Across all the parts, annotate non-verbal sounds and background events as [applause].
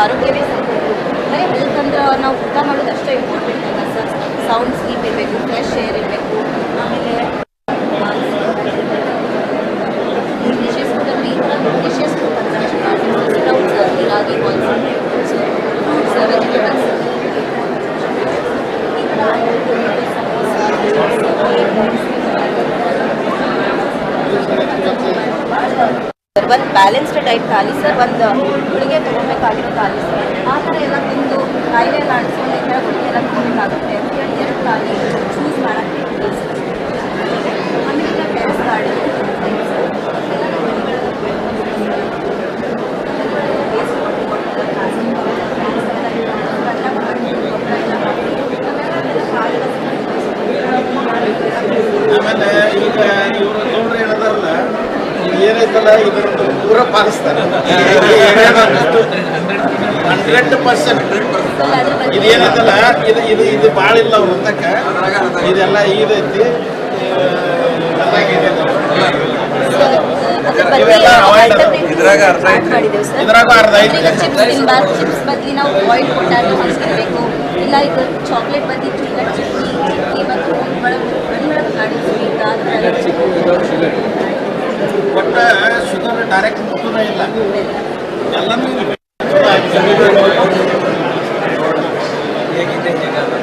ಆರೋಗ್ಯವೇ ಸಂಪತ್ತು ಬರೀ ಹೆಲ್ತ್ ಅಂದ್ರೆ ನಾವು ಊಟ ಮಾಡೋದು ಅಷ್ಟೇ ಇಂಪಾರ್ಟೆಂಟ್ ಅಲ್ಲ ಸರ್ ಸೌಂಡ್ ಸ್ಲೀಪ್ ಇರಬೇಕು ಫ್ರೆಶ್ ಏರ್ ಇರಬೇಕು ಆಮೇಲೆ ನ್ಯೂಟ್ರಿಷಿಯಸ್ ಫುಡ್ ಅಂದ್ರೆ ಈ ಥರ ನ್ಯೂಟ್ರಿಷಿಯಸ್ ಫುಡ್ ಕನ್ಸಂಪ್ಷನ್ ಮಾಡಬೇಕು sprouts ragi balls fruits vegetables ಈ ಥರ ಒಂದು ಬ್ಯಾಲೆನ್ಸ್ಡ್ ಡೈಟ್ ಖಾಲಿ ಸರ್ ಒಂದು ಗುಳಿಗೆ ತೊಗೊಬೇಕಾಗಿರೋ ಖಾಲಿ ಸರ್ ಆ ಥರ ಎಲ್ಲ ತಿಂದು ಕಾಯಿಲೆ ಎಲ್ಲ ಅಡಿಸ್ಕೊಂಡು ಈ ಥರ ಗುಳಿಗೆ ಎಲ್ಲ ತೊಗೊಬೇಕಾಗುತ್ತೆ ಅಂತ ಹೇಳಿ ಎರಡು ಖಾಲಿ ಚೂಸ್ ಮಾಡೋಕ್ಕೆ ಆಮೇಲೆ ಈಗ ಇವರು ನೋಡ್ರಿ ಏನದಾರಲ್ಲ ಏನೈತಲ್ಲ ಇದರದ್ದು ಪೂರ ಪಾಲಿಸ್ತಾರೆ ಹಂಡ್ರೆಡ್ ಪರ್ಸೆಂಟ್ ಇದು ಏನೈತಲ್ಲ ಇದು ಇದು ಇದು ಭಾಳ ಇಲ್ಲ ಅವ್ರ ಅಂತಕ್ಕ ಇದೆಲ್ಲ ಇದೈತಿ ಇವೆಲ್ಲ avoid ಅದ. ಇದ್ರಾಗ ಅರ್ಧ ಐತ್ರಿ. ಮಾಡಿದ್ದೇವೆ ಸರ್. ಇದ್ರಾಗ ಅರ್ಧ ಐತ್ರಿ. ಚಿಪ್ಸ್ ತಿನ್ಬಾರ್ದು ಚಿಪ್ಸ್ ಬದಲಿ ನಾವು ಬಾಯ್ಲ್ ಪೊಟ್ಯಾಟೊ ಹಾಕ್ಸ್ಕೊಳ್ಬೇಕು ಇಲ್ಲ ಇದು ಚಾಕ್ಲೇಟ್ ಬದಲಿ ಪೀನಟ್ ಚಿಕ್ಕಿ ಚಿಕ್ಕಿ ಮತ್ತು ಒಳಗೆ ಒಳಗೆ ಗಾಡಿ ಸ್ವೀಟ್ ಆ ಒಟ್ಟ ಶುಗರ್ ಡೈರೆಕ್ಟ್ ಮುಟ್ಟುದೇ ಇಲ್ಲ. ಎಲ್ಲನೂ. ಹೇಗಿದೆ? ಹೇಗಾಗಲ್ಲ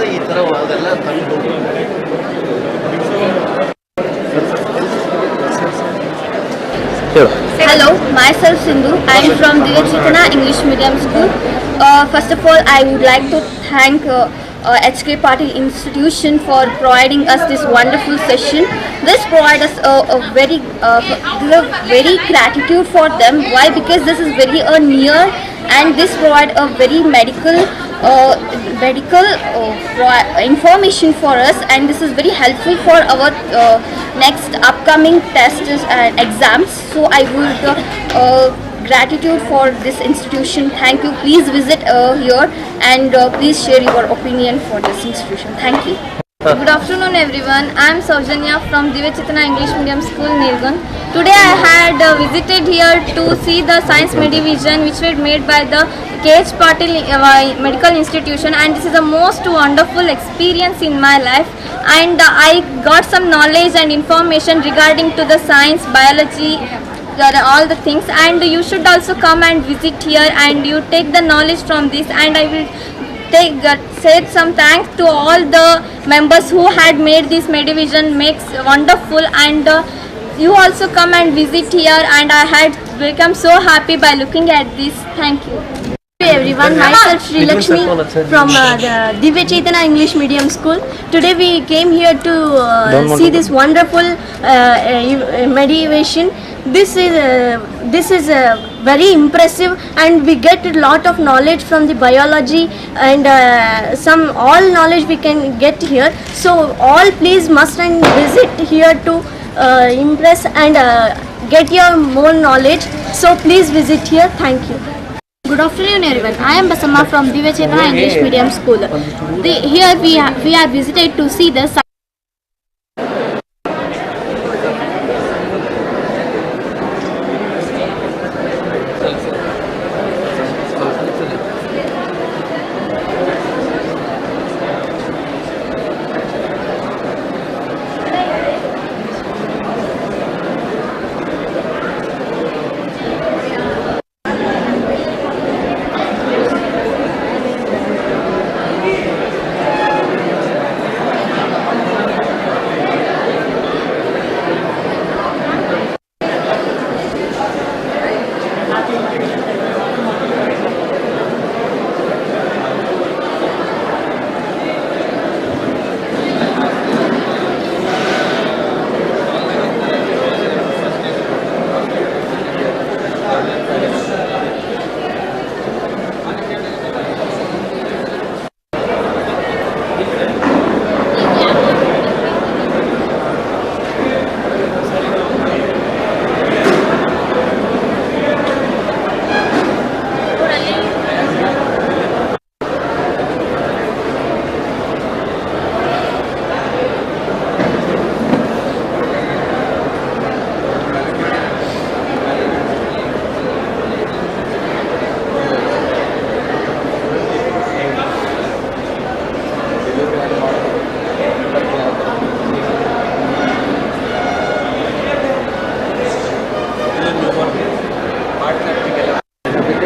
ಲೈವ್ ಥೆರಪಿಲಿಂದ ಈ ಥರ ಅದೆಲ್ಲ ತಂದು Hello, myself Sindhu. I am from Divya Chetana English Medium School. Uh, first of all, I would like to thank uh, uh, HK Patil Institution for providing us this wonderful session. This provides us a, a very, uh, this is a very gratitude for them. Why? Because this is very uh, near and this provide a very medical uh, medical uh, information for us and this is very helpful for our uh, next upcoming tests and exams. So i would uh, gratitude for this institution. Thank you. Please visit uh, here and uh, please share your opinion for this institution. Thank you Good afternoon everyone. I am Saujanya from Divya English Medium School, Nilgun. Today I had uh, visited here to see the science division which was made by the KH Patil uh, Medical Institution and this is the most wonderful experience in my life and uh, I got some knowledge and information regarding to the science, biology, all the things and you should also come and visit here and you take the knowledge from this and I will take uh, said some thanks to all the members who had made this medivision makes wonderful and uh, you also come and visit here and I had become so happy by looking at this. Thank you. Hey everyone, myself Sri Lakshmi from uh, the Divya Chaitanya English Medium School. Today we came here to uh, see this wonderful uh, uh, meditation. This is uh, this is uh, very impressive, and we get a lot of knowledge from the biology and uh, some all knowledge we can get here. So all please must and visit here to uh, impress and uh, get your more knowledge. So please visit here. Thank you. Good afternoon everyone. I am Basama from Divya Chaitanya English Medium School. The, here we are, we are visited to see the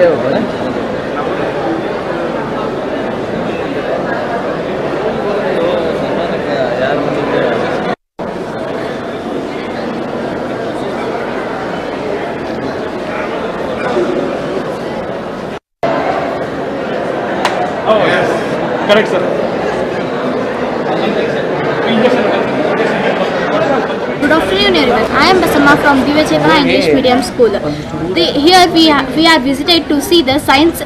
way over. Oh, yes. Correct, sir. School. The, here we we are visited to see the science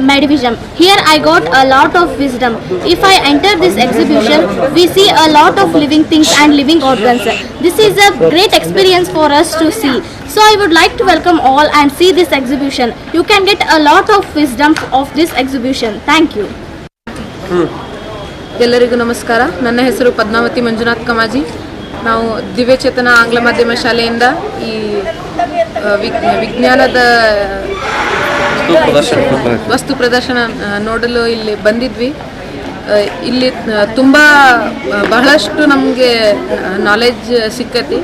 medivision. Here I got a lot of wisdom. If I enter this exhibition, we see a lot of living things and living organs. This is a great experience for us to see. So I would like to welcome all and see this exhibition. You can get a lot of wisdom of this exhibition. Thank you. ಎಲ್ಲರಿಗೂ ನಮಸ್ಕಾರ ನನ್ನ ಹೆಸರು ಪದ್ಮಾವತಿ ಮಂಜುನಾಥ್ ಕಮಾಜಿ ನಾವು ದಿವ್ಯಚೇತನ ಆಂಗ್ಲ ಮಾಧ್ಯಮ ಶಾಲೆಯಿಂದ ಈ ವಿಗ್- ವಿಜ್ಞಾನದ ವಸ್ತು ಪ್ರದರ್ಶನ. ನೋಡಲು ಇಲ್ಲಿ ಬಂದಿದ್ವಿ. ಇಲ್ಲಿ ತುಂಬ ಬಹಳಷ್ಟು ನಮಗೆ ನಾಲೆಜ್ ಸಿಕ್ಕತಿ.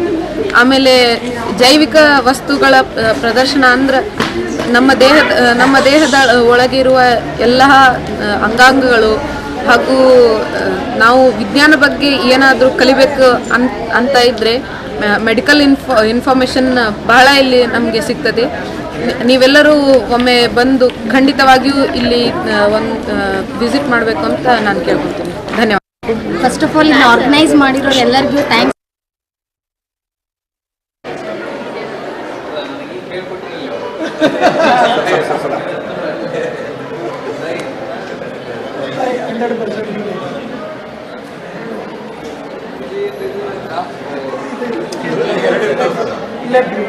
ಆಮೇಲೆ ಜೈವಿಕ ವಸ್ತುಗಳ ಪ್ರದರ್ಶನ ಅಂದ್ರೆ ನಮ್ಮ ದೇಹದ ನಮ್ಮ ದೇಹದ ಒಳಗಿರುವ ಎಲ್ಲ ಅಂಗಾಂಗಗಳು ಹಾಗೂ ನಾವು ವಿಜ್ಞಾನ ಬಗ್ಗೆ ಏನಾದರೂ ಕಲಿಬೇಕು ಅಂತ ಅಂತ ಇದ್ದರೆ ಮೆಡಿಕಲ್ ಇನ್ಫೋ ಇನ್ಫಾರ್ಮೇಷನ್ ಬಹಳ ಇಲ್ಲಿ ನಮಗೆ ಸಿಗ್ತದೆ. ನೀವೆಲ್ಲರೂ ಒಮ್ಮೆ ಬಂದು ಖಂಡಿತವಾಗಿಯೂ ಇಲ್ಲಿ ಒಂದು ವಿಸಿಟ್ ಮಾಡಬೇಕು ಅಂತ ನಾನು ಕೇಳ್ಕೊತೀನಿ ಧನ್ಯವಾದ. ಫಸ್ಟ್ ಆಫ್ ಆಲ್ ಇಲ್ಲಿ ಆರ್ಗನೈಸ್ ಮಾಡಿರೋ ಎಲ್ಲರಿಗೂ ಥ್ಯಾಂಕ್ಸ್ [laughs] Let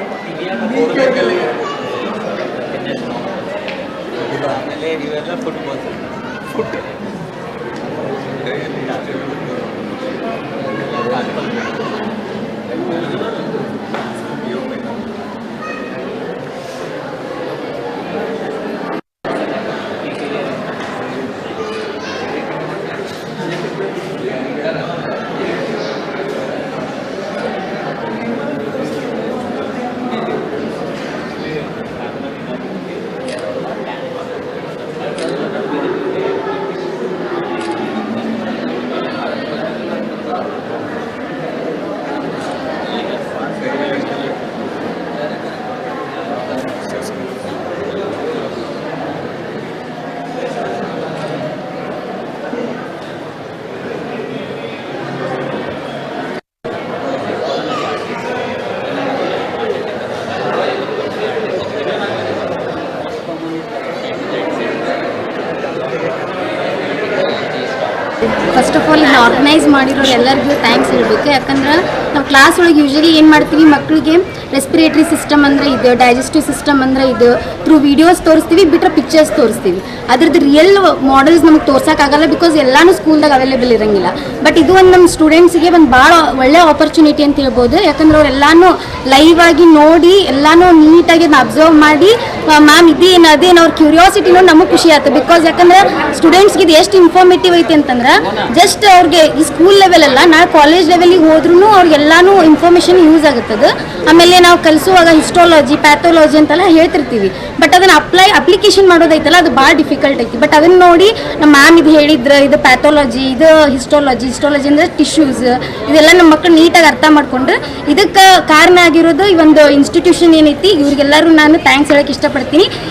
ಮಾಡಿರೋರು ಎಲ್ಲರಿಗೂ ಥ್ಯಾಂಕ್ಸ್ ಹೇಳಬೇಕು. ಯಾಕಂದ್ರೆ ನಾವು ಕ್ಲಾಸ್ ಒಳಗೆ ಯೂಶಲಿ ಏನು ಮಾಡ್ತೀವಿ ಮಕ್ಕಳಿಗೆ ರೆಸ್ಪಿರೇಟರಿ ಸಿಸ್ಟಮ್ ಅಂದರೆ ಇದು ಡೈಜೆಸ್ಟಿವ್ ಸಿಸ್ಟಮ್ ಅಂದರೆ ಇದು. ಥ್ರೂ ವಿಡಿಯೋಸ್ ತೋರಿಸ್ತೀವಿ ಬಿಟ್ಟರೆ ಪಿಕ್ಚರ್ಸ್ ತೋರಿಸ್ತೀವಿ. ಅದ್ರದ್ದು ರಿಯಲ್ ಮಾಡೆಲ್ಸ್ ನಮ್ಗೆ ತೋರ್ಸೋಕ್ಕಾಗಲ್ಲ ಬಿಕಾಸ್ ಎಲ್ಲಾನು ಸ್ಕೂಲ್ದಾಗ ಅವೈಲೇಬಲ್ ಇರಂಗಿಲ್ಲ. ಬಟ್ ಇದು ಒಂದು ನಮ್ಮ ಸ್ಟೂಡೆಂಟ್ಸ್ಗೆ ಒಂದು ಭಾಳ ಒಳ್ಳೆ ಆಪರ್ಚುನಿಟಿ ಅಂತ ಹೇಳ್ಬೋದು. ಯಾಕಂದ್ರೆ ಅವರೆಲ್ಲಾನು ಲೈವ್ ಆಗಿ ನೋಡಿ, ಎಲ್ಲಾನು ನೀಟಾಗಿ ಅಬ್ಸರ್ವ್ ಮಾಡಿ ಮ್ಯಾಮ್ ಇದೇನು ಅದೇನು ಅವ್ರ ಕ್ಯೂರಿಯಾಸಿಟಿನೂ ನಮಗೆ ಖುಷಿ ಆಯ್ತು ಬಿಕಾಸ್ ಯಾಕಂದ್ರೆ ಸ್ಟೂಡೆಂಟ್ಸ್ಗೆ ಇದು ಎಷ್ಟು ಇನ್ಫಾರ್ಮೇಟಿವ್ ಐತೆ ಅಂತಂದ್ರೆ ಜಸ್ಟ್ ಅವ್ರಿಗೆ ಈ ಸ್ಕೂಲ್ ಲೆವೆಲ್ ಅಲ್ಲ, ನಾ ಕಾಲೇಜ್ ಲೆವೆಲಿಗೆ ಹೋದ್ರೂ ಅವ್ರಿಗೆಲ್ಲಾನು ಇನ್ಫಾರ್ಮೇಷನ್ ಯೂಸ್ ಆಗುತ್ತದೆ. ಆಮೇಲೆ ನಾವು ಕಲಿಸುವಾಗ ಹಿಸ್ಟಾಲಜಿ ಪ್ಯಾಥೋಲಜಿ ಅಂತೆಲ್ಲ ಹೇಳ್ತಿರ್ತೀವಿ. ಬಟ್ ಅದನ್ನು ಅಪ್ಲೈ ಅಪ್ಲಿಕೇಶನ್ ಮಾಡೋದೈತಲ್ಲ, ಅದು ಭಾಳ ಡಿಫಿಕಲ್ಟ್ ಐತಿ. ಬಟ್ ಅದನ್ನು ನೋಡಿ ನಮ್ಮ ಮ್ಯಾಮ್ ಇದು ಹೇಳಿದ್ರೆ, ಇದು ಪ್ಯಾಥೋಲಜಿ ಇದು ಹಿಸ್ಟಾಲಜಿ ಹಿಸ್ಟಾಲಜಿ ಅಂದರೆ ಟಿಶ್ಯೂಸ್ ಇದೆಲ್ಲ ನಮ್ಮ ಮಕ್ಕಳು ನೀಟಾಗಿ ಅರ್ಥ ಮಾಡ್ಕೊಂಡ್ರೆ. ಇದಕ್ಕೆ ಕಾರಣ ಆಗಿರೋದು ಈ ಒಂದು ಇನ್ಸ್ಟಿಟ್ಯೂಷನ್ ಏನೈತಿ, ಇವ್ರಿಗೆಲ್ಲರೂ ನಾನು ಥ್ಯಾಂಕ್ಸ್ ಹೇಳಕ್ಕೆ ಇಷ್ಟಪಡ್ತೀನಿ.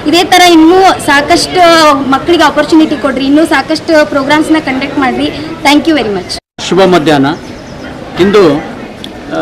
ಇದೇ ಥರ ಇನ್ನೂ ಸಾಕಷ್ಟು ಮಕ್ಕಳಿಗೆ ಆಪರ್ಚುನಿಟಿ ಕೊಡ್ರಿ. ಇನ್ನೂ ಸಾಕಷ್ಟು ಪ್ರೋಗ್ರಾಮ್ಸ್ನ ಕಂಡಕ್ಟ್ ಮಾಡಿರಿ. ಥ್ಯಾಂಕ್ ಯು ವೆರಿ ಮಚ್ ಶುಭ ಮಧ್ಯಾಹ್ನ. ಇಂದು ಆ,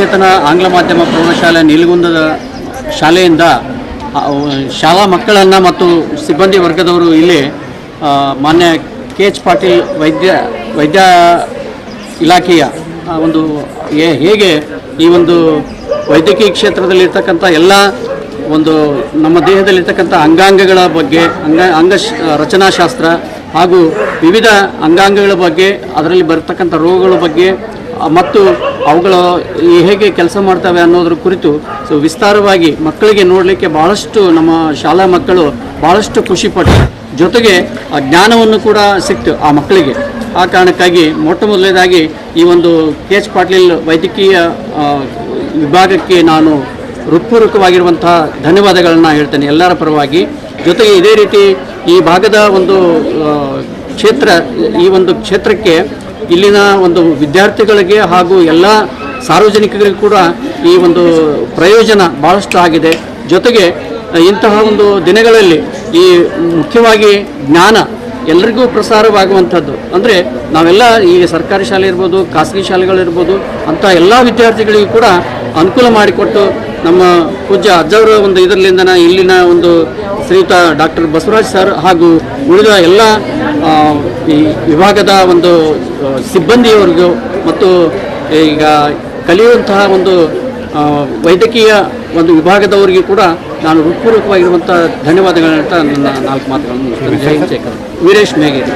ದಿವ್ಯಚೇತನ ಆಂಗ್ಲ ಮಾಧ್ಯಮ ಪ್ರೌಢಶಾಲೆ ನೀಲಗುಂದದ ಶಾಲೆಯಿಂದ ಶಾಲಾ ಮಕ್ಕಳನ್ನು ಮತ್ತು ಸಿಬ್ಬಂದಿ ವರ್ಗದವರು ಇಲ್ಲಿ ಮಾನ್ಯ ಕೆ ಎಚ್ ಪಾಟೀಲ್ ವೈದ್ಯ ವೈದ್ಯ ಇಲಾಖೆಯ ಒಂದು ಹೇಗೆ ಈ ಒಂದು ವೈದ್ಯಕೀಯ ಕ್ಷೇತ್ರದಲ್ಲಿರ್ತಕ್ಕಂಥ ಎಲ್ಲ ಒಂದು ನಮ್ಮ ದೇಹದಲ್ಲಿರ್ತಕ್ಕಂಥ ಅಂಗಾಂಗಗಳ ಬಗ್ಗೆ, ಅಂಗ ಅಂಗ ರಚನಾಶಾಸ್ತ್ರ ಹಾಗೂ ವಿವಿಧ ಅಂಗಾಂಗಗಳ ಬಗ್ಗೆ, ಅದರಲ್ಲಿ ಬರ್ತಕ್ಕಂಥ ರೋಗಗಳ ಬಗ್ಗೆ ಮತ್ತು ಅವುಗಳು ಹೇಗೆ ಕೆಲಸ ಮಾಡ್ತವೆ ಅನ್ನೋದ್ರ ಕುರಿತು ಸೊ ವಿಸ್ತಾರವಾಗಿ ಮಕ್ಕಳಿಗೆ ನೋಡಲಿಕ್ಕೆ ಭಾಳಷ್ಟು ನಮ್ಮ ಶಾಲಾ ಮಕ್ಕಳು ಭಾಳಷ್ಟು ಖುಷಿಪಟ್ಟರು ಜೊತೆಗೆ ಆ ಜ್ಞಾನವನ್ನು ಕೂಡ ಸಿಕ್ತು ಆ ಮಕ್ಕಳಿಗೆ. ಆ ಕಾರಣಕ್ಕಾಗಿ ಮೊಟ್ಟ ಮೊದಲನೇದಾಗಿ ಈ ಒಂದು ಕೆ ಎಚ್ ಪಾಟೀಲ್ ವೈದ್ಯಕೀಯ ವಿಭಾಗಕ್ಕೆ ನಾನು ಹೃತ್ಪೂರ್ವಕವಾಗಿರುವಂತಹ ಧನ್ಯವಾದಗಳನ್ನು ಹೇಳ್ತೇನೆ ಎಲ್ಲರ ಪರವಾಗಿ. ಜೊತೆಗೆ ಇದೇ ರೀತಿ ಈ ಭಾಗದ ಒಂದು ಕ್ಷೇತ್ರ, ಈ ಒಂದು ಕ್ಷೇತ್ರಕ್ಕೆ ಇಲ್ಲಿನ ಒಂದು ವಿದ್ಯಾರ್ಥಿಗಳಿಗೆ ಹಾಗೂ ಎಲ್ಲ ಸಾರ್ವಜನಿಕರಿಗೂ ಕೂಡ ಈ ಒಂದು ಪ್ರಯೋಜನ ಭಾಳಷ್ಟು ಆಗಿದೆ. ಜೊತೆಗೆ ಇಂತಹ ಒಂದು ದಿನಗಳಲ್ಲಿ ಈ ಮುಖ್ಯವಾಗಿ ಜ್ಞಾನ ಎಲ್ರಿಗೂ ಪ್ರಸಾರವಾಗುವಂಥದ್ದು. ಅಂದರೆ ನಾವೆಲ್ಲ ಈ ಸರ್ಕಾರಿ ಶಾಲೆ ಇರ್ಬೋದು, ಖಾಸಗಿ ಶಾಲೆಗಳಿರ್ಬೋದು ಅಂಥ ಎಲ್ಲ ವಿದ್ಯಾರ್ಥಿಗಳಿಗೆ ಕೂಡ ಅನುಕೂಲ ಮಾಡಿಕೊಟ್ಟು ನಮ್ಮ ಪೂಜ್ಯ ಅಜ್ಜವರ ಒಂದು ಇದರಲ್ಲಿಂದನ ಇಲ್ಲಿನ ಒಂದು ಶ್ರೀಯುತ ಡಾಕ್ಟರ್ ಬಸವರಾಜ್ ಸರ್ ಹಾಗೂ ಉಳಿದ ಎಲ್ಲ ಈ ವಿಭಾಗದ ಒಂದು ಸಿಬ್ಬಂದಿಯವರಿಗೂ ಮತ್ತು ಈಗ ಕಲಿಯುವಂತಹ ಒಂದು ವೈದ್ಯಕೀಯ ಒಂದು ವಿಭಾಗದವರಿಗೂ ಕೂಡ ನಾನು ಹೃತ್ಪೂರ್ವಕವಾಗಿರುವಂಥ ಧನ್ಯವಾದಗಳನ್ನ ನನ್ನ ನಾಲ್ಕು ಮಾತುಗಳನ್ನು Veeresh ಮೇಗೇರಿ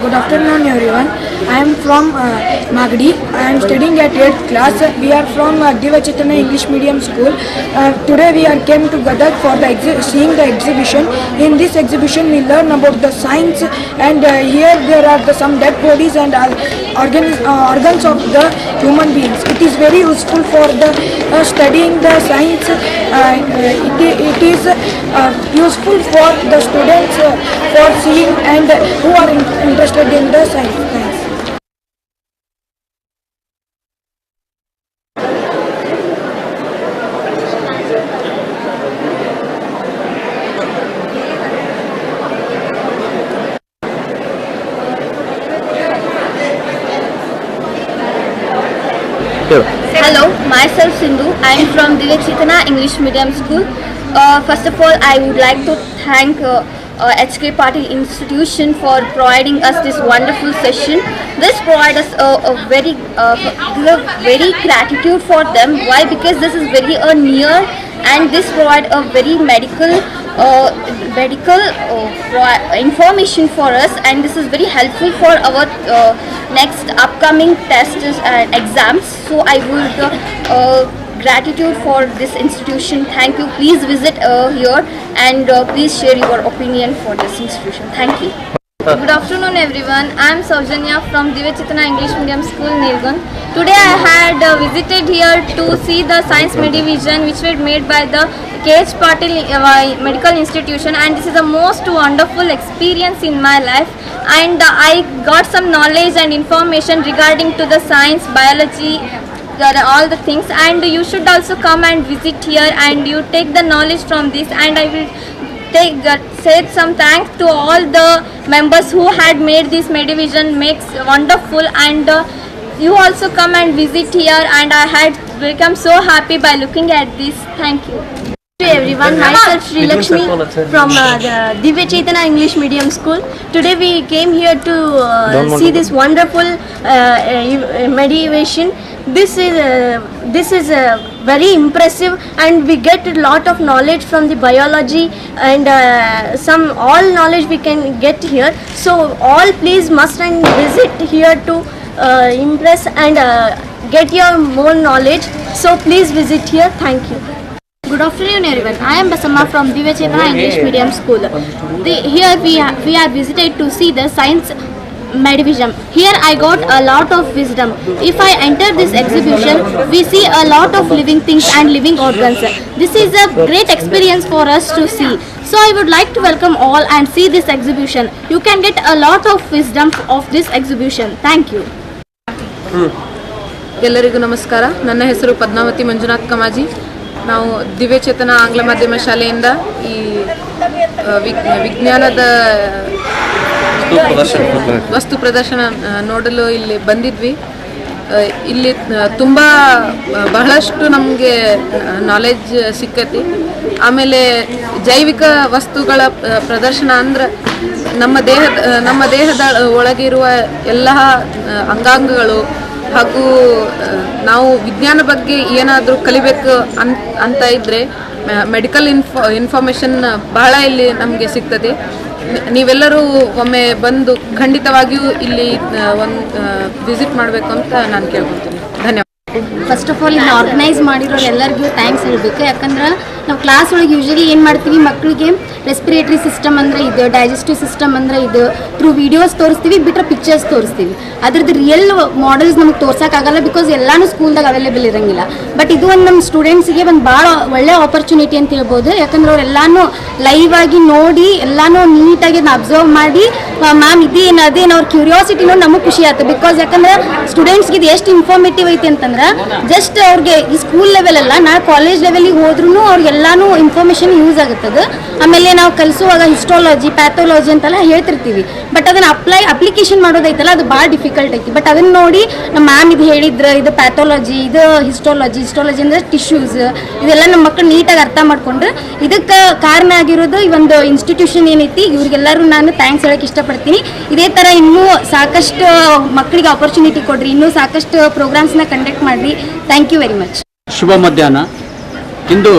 Good afternoon everyone. I am from uh, Magdi. I am studying at 8th class. We are from uh, Diva English Medium School. Uh, today we are came together for the seeing the exhibition. In this exhibition we learn about the science and uh, here there are the, some dead bodies and uh, organs, uh, organs of the human beings. It is very useful for the uh, studying the science. Uh, uh, it, it is uh, useful for the students uh, for seeing and who are in, interested in the science. Thanks. Hello, myself Sindhu. I am from Divya Chaitanya English Medium School. Uh, first of all, I would like to thank uh, uh, HK Patil Institution for providing us this wonderful session. This provides us a, a very uh, very gratitude for them. Why? Because this is very uh, near and this provide a very medical uh, medical uh, information for us and this is very helpful for our uh, next upcoming tests and exams so i would uh, gratitude for this institution. Thank you. Please visit uh, here and uh, please share your opinion for this institution. Thank you. Good afternoon everyone. I am Saujanya from Divya English Medium School, Nilgun. Today I had uh, visited here to see the science division which was made by the KH Patil uh, Medical Institution and this is the most wonderful experience in my life. And uh, I got some knowledge and information regarding to the science, biology, the- all the things. And you should also come and visit here and you take the knowledge from this. And I will take uh, say some thanks to all the members who had made this medivision makes wonderful. And uh, you also come and visit here. And I had become so happy by looking at this. Thank you. To everyone. Myself Sri Lakshmi from uh, the Divya Chaitanya English Medium School. Today we came here to uh, see this wonderful uh, uh, meditation. This is uh, this is uh, very impressive, and we get a lot of knowledge from the biology and uh, some all knowledge we can get here. So all please must and visit here to uh, impress and uh, get your more knowledge. So please visit here. Thank you. Good afternoon, everyone. I am Basama from Divya English Medium School. The, here we we are visited to see the science medivision. Here I got a lot of wisdom. If I enter this exhibition, we see a lot of living things and living organs. This is a great experience for us to see. So I would like to welcome all and see this exhibition. You can get a lot of wisdom of this exhibition. Thank you. ಎಲ್ಲರಿಗೂ ನಮಸ್ಕಾರ ನನ್ನ ಹೆಸರು ಪದ್ಮಾವತಿ ಮಂಜುನಾಥ್ ಕಮಾಜಿ ನಾವು ದಿವ್ಯಚೇತನ ಆಂಗ್ಲ ಮಾಧ್ಯಮ ಶಾಲೆಯಿಂದ ಈ ವಿಜ್ಞಾನದ ವಸ್ತು ಪ್ರದರ್ಶನ ನೋಡಲು ಇಲ್ಲಿ ಬಂದಿದ್ವಿ. ಇಲ್ಲಿ ತುಂಬ ಬಹಳಷ್ಟು ನಮಗೆ ನಾಲೆಜ್ ಸಿಕ್ಕತಿ. ಆಮೇಲೆ ಜೈವಿಕ ವಸ್ತುಗಳ ಪ್ರದರ್ಶನ ಅಂದ್ರೆ ನಮ್ಮ ದೇಹದ ನಮ್ಮ ದೇಹದ ಒಳಗಿರುವ ಎಲ್ಲ ಅಂಗಾಂಗಗಳು ಹಾಗೂ ನಾವು ವಿಜ್ಞಾನ ಬಗ್ಗೆ ಏನಾದರೂ ಕಲಿಬೇಕು ಅಂತ ಇದ್ದರೆ ಮೆಡಿಕಲ್ ಇನ್ಫಾ ಇನ್ಫಾರ್ಮೇಷನ್ ಬಹಳ ಇಲ್ಲಿ ನಮಗೆ ಸಿಗ್ತದೆ. ನೀವೆಲ್ಲರೂ ಒಮ್ಮೆ ಬಂದು ಖಂಡಿತವಾಗಿಯೂ ಇಲ್ಲಿ ಒಂದು ವಿಸಿಟ್ ಮಾಡಬೇಕು ಅಂತ ನಾನು ಕೇಳ್ಕೊತೀನಿ ಧನ್ಯವಾದ. ಫಸ್ಟ್ ಆಫ್ ಆಲ್ ಇಲ್ಲಿ ಆರ್ಗನೈಸ್ ಮಾಡಿರೋರು ಎಲ್ಲರಿಗೂ ಥ್ಯಾಂಕ್ಸ್ ಹೇಳಬೇಕು. ಯಾಕಂದ್ರೆ ನಾವು ಕ್ಲಾಸ್ ಒಳಗೆ ಯೂಶಲಿ ಏನು ಮಾಡ್ತೀವಿ ಮಕ್ಕಳಿಗೆ ರೆಸ್ಪಿರೇಟರಿ ಸಿಸ್ಟಮ್ ಅಂದರೆ ಇದು ಡೈಜೆಸ್ಟಿವ್ ಸಿಸ್ಟಮ್ ಅಂದರೆ ಇದು. ಥ್ರೂ ವಿಡಿಯೋಸ್ ತೋರಿಸ್ತೀವಿ ಬಿಟ್ಟರೆ ಪಿಕ್ಚರ್ಸ್ ತೋರಿಸ್ತೀವಿ. ಅದ್ರದ್ದು ರಿಯಲ್ ಮಾಡೆಲ್ಸ್ ನಮಗೆ ತೋರ್ಸೋಕ್ಕಾಗಲ್ಲ ಬಿಕಾಸ್ ಎಲ್ಲಾನು ಸ್ಕೂಲ್ದಾಗ ಅವೈಲೇಬಲ್ ಇರಂಗಿಲ್ಲ. ಬಟ್ ಇದು ಒಂದು ನಮ್ಮ ಸ್ಟೂಡೆಂಟ್ಸಿಗೆ ಒಂದು ಭಾಳ ಒಳ್ಳೆ ಆಪರ್ಚುನಿಟಿ ಅಂತ ಹೇಳ್ಬೋದು. ಯಾಕಂದ್ರೆ ಅವರೆಲ್ಲಾನು ಲೈವ್ ಆಗಿ ನೋಡಿ, ಎಲ್ಲಾನು ನೀಟಾಗಿ ಅದನ್ನ ಅಬ್ಸರ್ವ್ ಮಾಡಿ ಮ್ಯಾಮ್ ಇದೇನು ಅದೇನು ಅವ್ರ ಕ್ಯೂರಿಯಾಸಿಟಿ ನೋಡಿ ನಮಗೆ ಖುಷಿ ಆಯ್ತು ಬಿಕಾಸ್ ಯಾಕಂದ್ರೆ ಸ್ಟೂಡೆಂಟ್ಸ್ಗೆ ಇದು ಎಷ್ಟು ಇನ್ಫಾರ್ಮೇಟಿವ್ ಐತಿ ಅಂತಂದ್ರೆ ಜಸ್ಟ್ ಅವ್ರಿಗೆ ಈ ಸ್ಕೂಲ್ ಲೆವೆಲ್ ಅಲ್ಲ ನಾ ಕಾಲೇಜ್ ಲೆವೆಲಿಗೆ ಹೋದ್ರೂ ಅವ್ರಿಗೆಲ್ಲಾನು ಇನ್ಫಾರ್ಮೇಷನ್ ಯೂಸ್ ಆಗುತ್ತದೆ. ಆಮೇಲೆ ನಾವು ಕಲಿಸುವಾಗ ಹಿಸ್ಟಾಲಜಿ ಪ್ಯಾಥೋಲಜಿ ಅಂತೆಲ್ಲ ಹೇಳ್ತಿರ್ತೀವಿ. ಬಟ್ ಅದನ್ನ ಅಪ್ಲೈ ಅಪ್ಲಿಕೇಶನ್ ಮಾಡೋದೈತಲ್ಲ, ಅದು ಭಾಳ ಡಿಫಿಕಲ್ಟ್ ಐತಿ. ಬಟ್ ಅದನ್ನ ನೋಡಿ ನಮ್ಮ ಮ್ಯಾಮ್ ಇದು ಹೇಳಿದ್ರೆ, ಇದು ಪ್ಯಾಥೋಲಜಿ ಇದು ಹಿಸ್ಟಾಲಜಿ ಹಿಸ್ಟಾಲಜಿ ಅಂದರೆ ಟಿಶ್ಯೂಸ್ ಇದೆಲ್ಲ ನಮ್ಮ ಮಕ್ಕಳು ನೀಟಾಗಿ ಅರ್ಥ ಮಾಡ್ಕೊಂಡ್ರೆ ಇದಕ್ಕೆ ಕಾರಣ ಆಗಿರೋದು ಈ ಒಂದು ಇನ್ಸ್ಟಿಟ್ಯೂಷನ್ ಏನೈತಿ, ಇವ್ರಿಗೆಲ್ಲರೂ ನಾನು ಥ್ಯಾಂಕ್ಸ್ ಹೇಳಕ್ಕೆ ಇಷ್ಟಪಡ್ತೀನಿ. ಇದೇ ಥರ ಇನ್ನೂ ಸಾಕಷ್ಟು ಮಕ್ಕಳಿಗೆ ಆಪರ್ಚುನಿಟಿ ಕೊಡ್ರಿ, ಇನ್ನೂ ಸಾಕಷ್ಟು ಪ್ರೋಗ್ರಾಮ್ಸ್ನ ಕಂಡಕ್ಟ್ ಮಾಡಿರಿ. ಥ್ಯಾಂಕ್ ಯು ವೆರಿ ಮಚ್ ಶುಭ ಮಧ್ಯಾಹ್ನ. ಇಂದು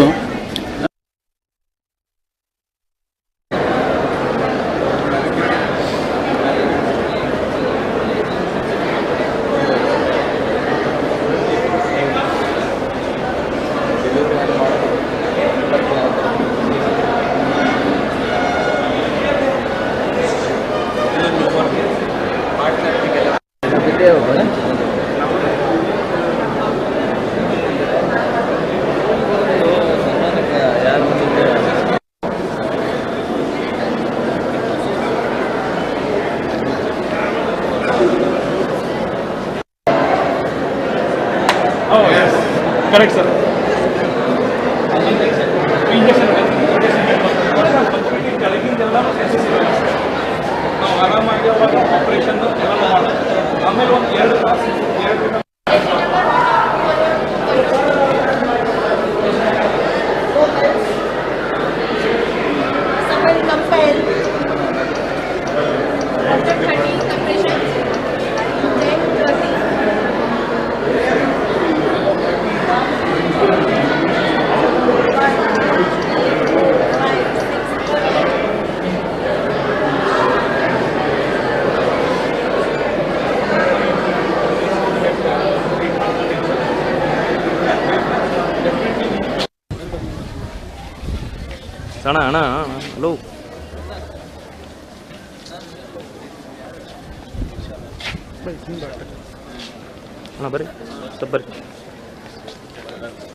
that's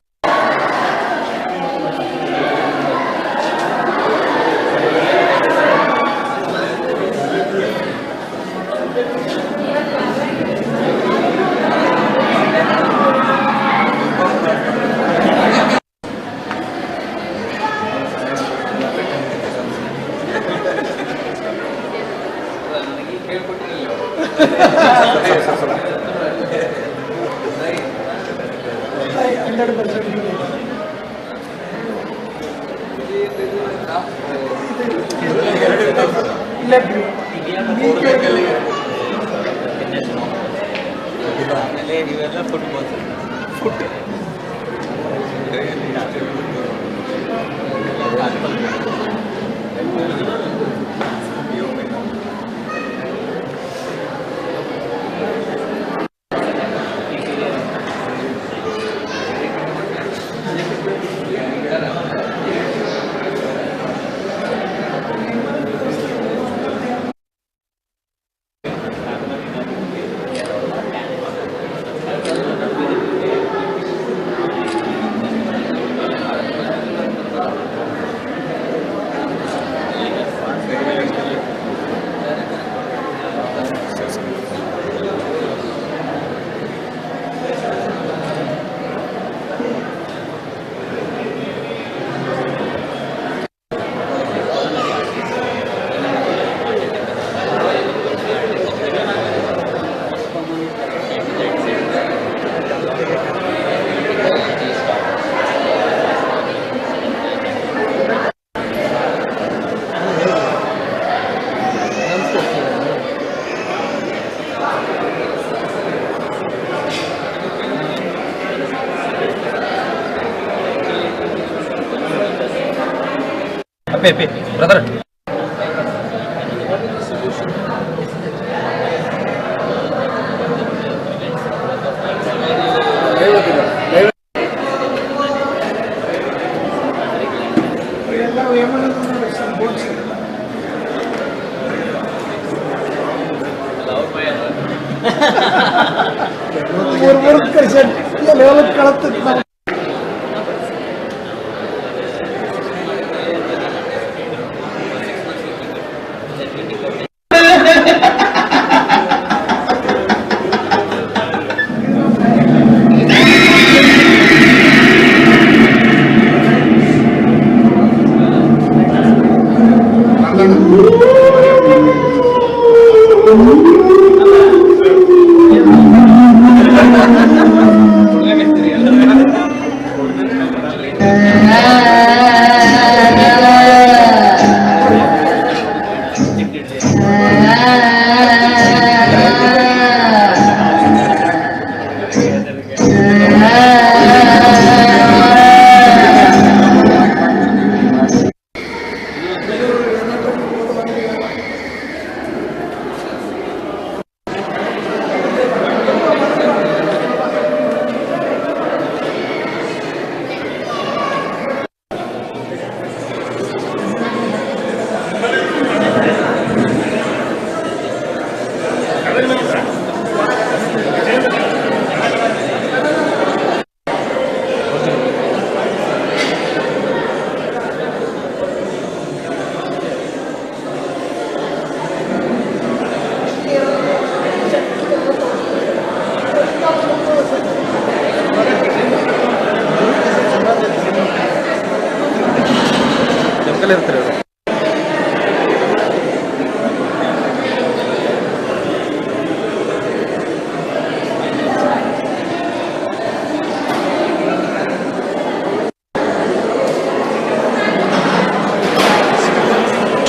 హ్యాపీ హ్యాపీ బ్రదర్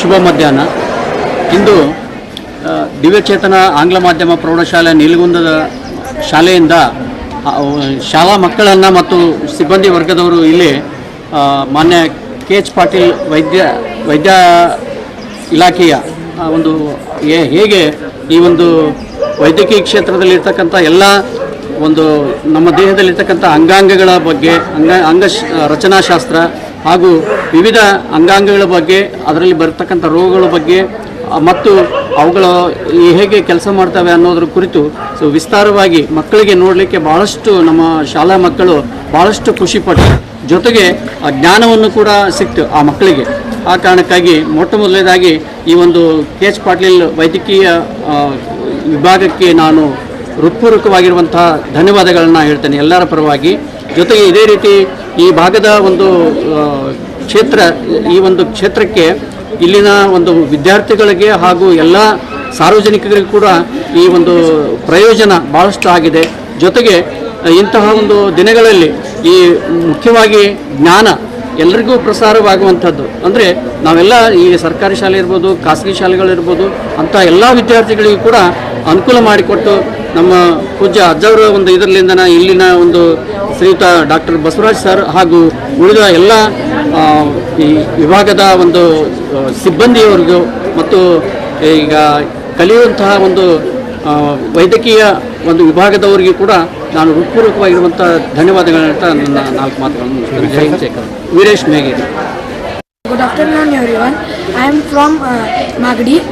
ಶುಭ ಮಧ್ಯಾಹ್ನ. ಇಂದು ದಿವ್ಯಚೇತನ ಆಂಗ್ಲ ಮಾಧ್ಯಮ ಪ್ರೌಢಶಾಲೆ ನೀಲಗುಂದದ ಶಾಲೆಯಿಂದ ಶಾಲಾ ಮಕ್ಕಳನ್ನು ಮತ್ತು ಸಿಬ್ಬಂದಿ ವರ್ಗದವರು ಇಲ್ಲಿ ಮಾನ್ಯ ಕೆ ಎಚ್ ಪಾಟೀಲ್ ವೈದ್ಯ ವೈದ್ಯ ಇಲಾಖೆಯ ಒಂದು ಹೇಗೆ ಈ ಒಂದು ವೈದ್ಯಕೀಯ ಕ್ಷೇತ್ರದಲ್ಲಿರ್ತಕ್ಕಂಥ ಎಲ್ಲ ಒಂದು ನಮ್ಮ ದೇಹದಲ್ಲಿರ್ತಕ್ಕಂಥ ಅಂಗಾಂಗಗಳ ಬಗ್ಗೆ, ಅಂಗ ಅಂಗ ರಚನಾಶಾಸ್ತ್ರ ಹಾಗೂ ವಿವಿಧ ಅಂಗಾಂಗಗಳ ಬಗ್ಗೆ, ಅದರಲ್ಲಿ ಬರ್ತಕ್ಕಂಥ ರೋಗಗಳ ಬಗ್ಗೆ ಮತ್ತು ಅವುಗಳು ಹೇಗೆ ಕೆಲಸ ಮಾಡ್ತವೆ ಅನ್ನೋದ್ರ ಕುರಿತು ಸೊ ವಿಸ್ತಾರವಾಗಿ ಮಕ್ಕಳಿಗೆ ನೋಡಲಿಕ್ಕೆ ಭಾಳಷ್ಟು ನಮ್ಮ ಶಾಲಾ ಮಕ್ಕಳು ಭಾಳಷ್ಟು ಖುಷಿಪಟ್ಟರು ಜೊತೆಗೆ ಆ ಜ್ಞಾನವನ್ನು ಕೂಡ ಸಿಕ್ತು ಆ ಮಕ್ಕಳಿಗೆ. ಆ ಕಾರಣಕ್ಕಾಗಿ ಮೊಟ್ಟ ಮೊದಲನೇದಾಗಿ ಈ ಒಂದು ಕೆ ಎಚ್ ಪಾಟೀಲ್ ವೈದ್ಯಕೀಯ ವಿಭಾಗಕ್ಕೆ ನಾನು ಹೃತ್ಪೂರ್ವಕವಾಗಿರುವಂತಹ ಧನ್ಯವಾದಗಳನ್ನು ಹೇಳ್ತೇನೆ ಎಲ್ಲರ ಪರವಾಗಿ. ಜೊತೆಗೆ ಇದೇ ರೀತಿ ಈ ಭಾಗದ ಒಂದು ಕ್ಷೇತ್ರ, ಈ ಒಂದು ಕ್ಷೇತ್ರಕ್ಕೆ ಇಲ್ಲಿನ ಒಂದು ವಿದ್ಯಾರ್ಥಿಗಳಿಗೆ ಹಾಗೂ ಎಲ್ಲ ಸಾರ್ವಜನಿಕರಿಗೂ ಕೂಡ ಈ ಒಂದು ಪ್ರಯೋಜನ ಭಾಳಷ್ಟು ಆಗಿದೆ. ಜೊತೆಗೆ ಇಂತಹ ಒಂದು ದಿನಗಳಲ್ಲಿ ಈ ಮುಖ್ಯವಾಗಿ ಜ್ಞಾನ ಎಲ್ಲರಿಗೂ ಪ್ರಸಾರವಾಗುವಂಥದ್ದು. ಅಂದರೆ ನಾವೆಲ್ಲ ಈ ಸರ್ಕಾರಿ ಶಾಲೆ ಇರ್ಬೋದು, ಖಾಸಗಿ ಶಾಲೆಗಳಿರ್ಬೋದು, ಅಂಥ ಎಲ್ಲ ವಿದ್ಯಾರ್ಥಿಗಳಿಗೂ ಕೂಡ ಅನುಕೂಲ ಮಾಡಿಕೊಟ್ಟು ನಮ್ಮ ಪೂಜ್ಯ ಅಜ್ಜವರ ಒಂದು ಇದರಲ್ಲಿಂದ ಇಲ್ಲಿನ ಒಂದು ಶ್ರೀಯುತ ಡಾಕ್ಟರ್ ಬಸವರಾಜ್ ಸರ್ ಹಾಗೂ ಉಳಿದ ಎಲ್ಲ ಈ ವಿಭಾಗದ ಒಂದು ಸಿಬ್ಬಂದಿಯವರಿಗೂ ಮತ್ತು ಈಗ ಕಲಿಯುವಂತಹ ಒಂದು ವೈದ್ಯಕೀಯ ಒಂದು ವಿಭಾಗದವರಿಗೂ ಕೂಡ ನಾನು ಹೃತ್ಪೂರ್ವಕವಾಗಿರುವಂಥ ಧನ್ಯವಾದಗಳನ್ನ ನನ್ನ ನಾಲ್ಕು ಮಾತುಗಳನ್ನು. Veeresh ಮೇಗೇರಿ Good afternoon everyone. I am from uh.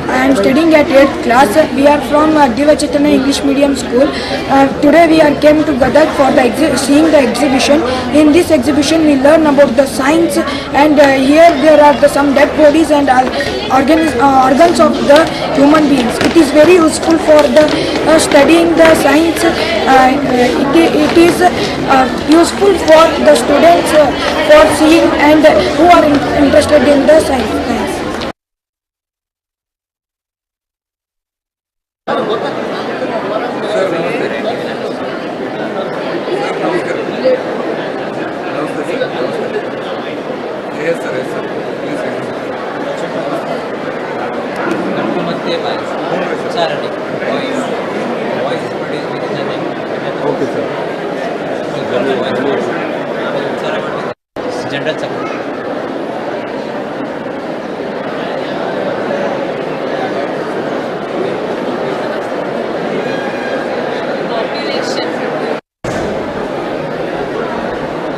I am studying at 8th class. We are from uh, Diva English Medium School. Uh, today we are came to Gadag for the seeing the exhibition. In this exhibition we learn about the science and uh, here there are the, some dead bodies and uh, organis- uh, organs of the human beings. It is very useful for the uh, studying the science. Uh, it, it is uh, useful for the students uh, for seeing and who are in- interested in the science.